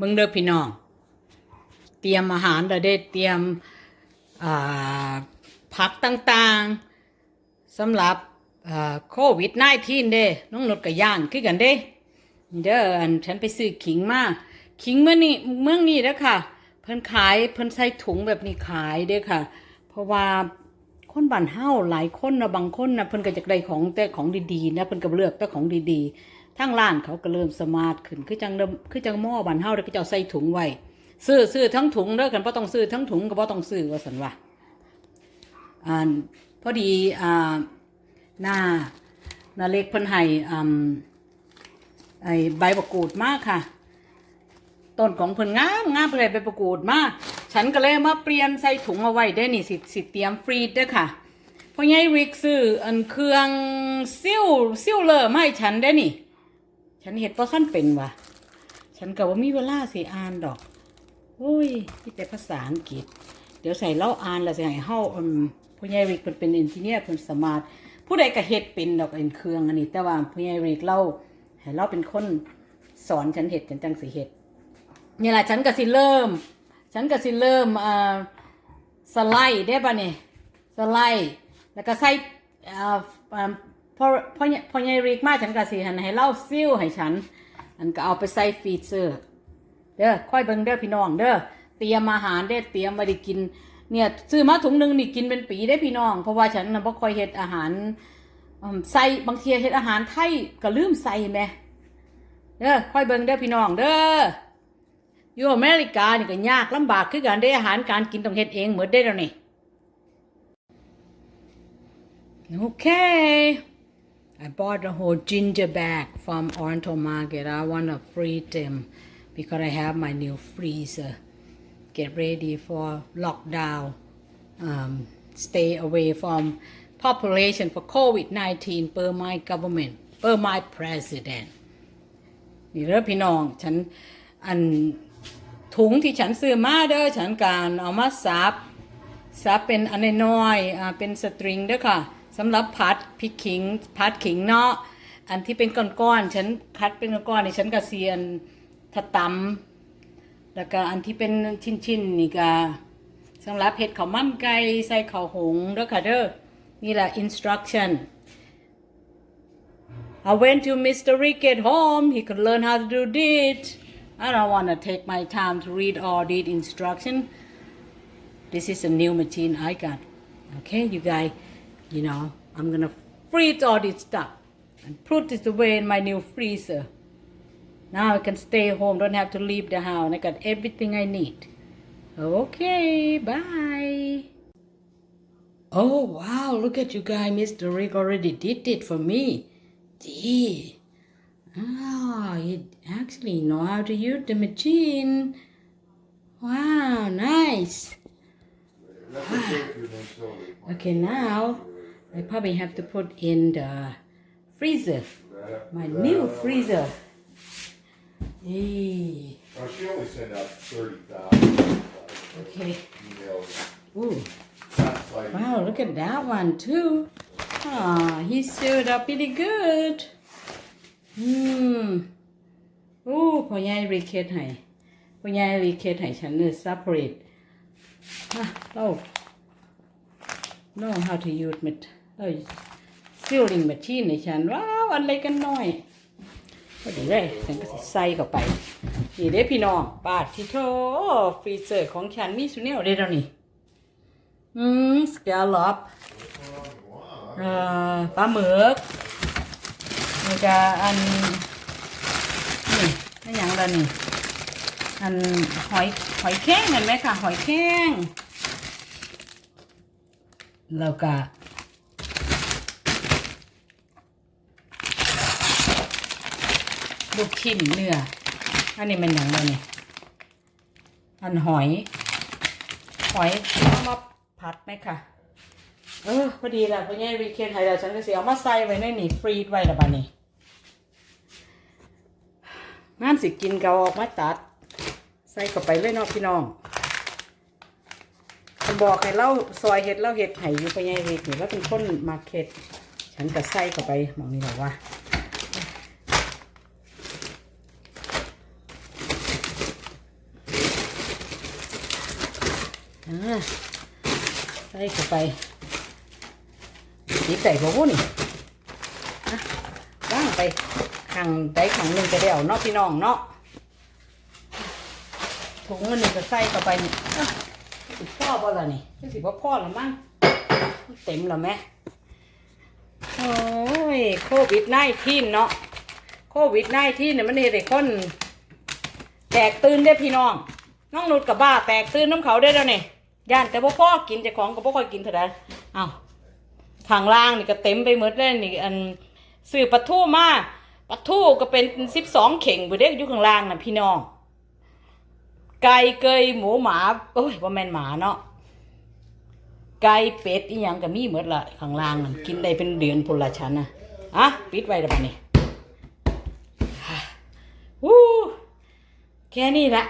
เบิ่งเด้อพี่น้อง เตรียมอาหารเราได้เตรียมผักต่างๆสำหรับโควิด -19 เด้น้องนดกับย่านคือกันเด้เด้ออันฉันไปซื้อขิงมาขิงเมื่อนี่เมืองนี้เด้อค่ะ เพิ่นขายเพิ่นใส่ถุงแบบนี้ขายเด้อค่ะ เพราะว่าคนบ้านเฮาหลายคนนะบางคนนะเพิ่นก็จะได้ของแต่ของดีๆนะเพิ่นก็เลือกแต่ของดีๆ ทั้งร้านเขาก็เริ่มสมาร์ทขึ้นคือจังเดิมคือจังหม้อบ้านเฮาเด้อก็จ้าใส่ถุงไว้ซื้อซื้อทั้งถุงเด้อกันบ่ต้องซื้อทั้งถุงก็บ่ต้องซื้อว่าซั่นว่าอ่าพอดีอ่าหน้าหน้าเล็กเพิ่นให้อ่าไอ้ใบประกูดมากค่ะ ต้นของเพิ่นงามงามเพิ่นเลยใบประกูดมาก ฉันก็เลยมาเปลี่ยนใส่ถุงเอาไว้ได้นี่สิสิเตรียมฟรีดเด้อค่ะเพราะไงวิกซื้ออันเครื่องซิ่วซิ่วเลอร์มาให้ฉันได้นี่ ฉันเห็ดว่าขั้นเป็นว่ะฉันก็ว่ามีเวลาสิอ่านดอกโอ้ยที่แต่ภาษาอังกฤษ เดี๋ยวใส่เล่าอ่านแล้วสิให้เฮาอืมผู้ใหญ่วิกเพิ่นเป็นเอนจิเนียร์เพิ่นสมาร์ทผู้ใดก็เฮ็ดเป็นดอกเอ็นเครื่องอันนี้ แต่ว่าผู้ใหญ่วิกเล่าให้เราเป็นคนสอนฉันเฮ็ดฉันจังสิเฮ็ดนี่แหละฉันก็สิเริ่ม ฉันก็สิเริ่มอ่าสไลด์ได้ป่ะนี่ยสไลด์แล้วก็ใส่อ่า พอพอพอใหญ่วิกมาฉันก็สิหันให้เล่าซิ่วให้ฉัน อันก็เอาไปใส่ฟีเจอร์ เด้อค่อยเบิ่งเด้อพี่น้องเด้อเตรียมอาหารเด้อเตรียมมาได้กิน เนี่ยซื้อมาถุงหนึงนี่กินเป็นปีได้พี่น้อง เพราะว่าฉันน่ะบ่ค่อยเฮ็ดอาหารใส่บางทีเฮ็ดอาหารไทยก็ลืมใส่แหมเด้อค่อยเบิ่งเด้อพี่น้องเด้ออยู่อเมริกานี่ก็ยากลำบากคือกันเด้ออาหารการกินต้องเฮ็ดเองหมดได้แล้วนี่โอเค I bought a whole ginger bag from Oriental Market. I want to freeze them because I have my new freezer. Get ready for lockdown. Um, stay away from population for COVID-19 per my government, per my president. นี่เด้อพี่น้อง ฉันอันถุงที่ฉันซื้อมาเด้อฉันการเอามาซับซับเป็นอันน้อยๆอ่าเป็นสตริงเด้อค่ะ สำหรับพัดพริกขิงพัดขิงเนาะอันที่เป็นก้อนๆฉันคัดเป็นก้อนๆนี่ฉันก็เสียนถตำแล้วก็อันที่เป็นชิ้นๆนี่ก็สำหรับเห็ดข้าวมันไก่ใส่ข้าวหงเด้อค่ะเด้อนี่แหละ instruction I went to Mr. Rick at home. He could learn how to do this. I don't want to take my time to read all these instruction. This is a new machine I got. Okay, you guys, you know, I'm gonna freeze all this stuff and put this away in my new freezer. Now I can stay home, don't have to leave the house. I got everything I need. Okay, bye. Oh wow, look at you guys. Mr. Rick already did it for me. Gee. Oh, he actually know how to use the machine. Wow, nice. Okay, now I probably have to put in the freezer. My new freezer. Hey, Oh, she only sent out thirty thousand okay. emails. Ooh, That's like, wow, look at that one too. Ah, he sewed up pretty good. Hmm. โอ้พ่อใหญ่รีเคทให้พ่อใหญ่รีเคทให้ฉันเนี่ย separate อ่ะเรา know how to use it เรา sealing machine ให้ฉันว้าวอันเล็กกันน้อยพอดีเลยฉันก็ใส่เข้าไป นี่เด้พี่น้องปาดที่โถฟรีเซอร์ของฉันมีสุเนลได้แล้วนี่ อืมสแกลลอปเอ่อปลาหมึกนี่จะอัน นี่นี่อย่างละนี่ อันหอยหอยแข้งเห็นไหมคะหอยแข้งแล้วก็ ลูกชิ้นเนื้อ อันนี้มันอย่างไรนี่อันหอย หอยเอามาผัดไหมคะเออพอดีแหละพ่อใหญ่วีเคนไทยแล้วฉันก็เสียเอามาใส่ไว้ในนี่ฟรีดไว้ละบ้านี้น้ำสิกินก็เอาออกมาตัด ใส่เข้าไปเลยเนาะพี่น้องบอกให้เล่าซอยเห็ดเล่าเห็ดไห่อยู่พ่อใหญ่วีนี่แล้วเป็นคนมาเก็ตฉันก็ใส่เข้าไปมองนี่หรอว่า โอ่า ใส่เข้าไปติดใส่บ่วุ้นี่ว่างไปขังใดขังหนึ่งจะได้เอาเนาะพี่น้องเนาะถุงมันนี่ก็ใส่เข้าไปนี่อะสิพ่อบ่ล่ะนี่สิบ่พ่อละมั้งเต็มแล้วแม่โอ้ยโควิดไนทีนเนาะโควิดไนทีนเนี่ยมันเฮ็ดให้คนแตกตื่นได้พี่น้อง น้องนุชกับบ้าแตกตื่นน้ำเขาได้แล้วนี่ย่ ย่านแต่บ่พ่อกินเจะของก็บ่ค่อยกินเท่าใดเอ้าข้างล่างนี่ก็เต็มไปหมดเลยนี่อันซื้อปลาทูมาปลาทูก็เป็นสิบสองเข่งบ่เด็กอยู่ข้างล่างนะพี่น้อง ไก่เกยหมูหมาโอ้ยว่าแม่นหมาเนาะไก่เป็ดอีหยังก็มีหมดละข้างล่างนั่นกินได้เป็นเดือนพละฉันนะอะปิดไว้แล้วบัดนี้วู้แค่นี้แหละ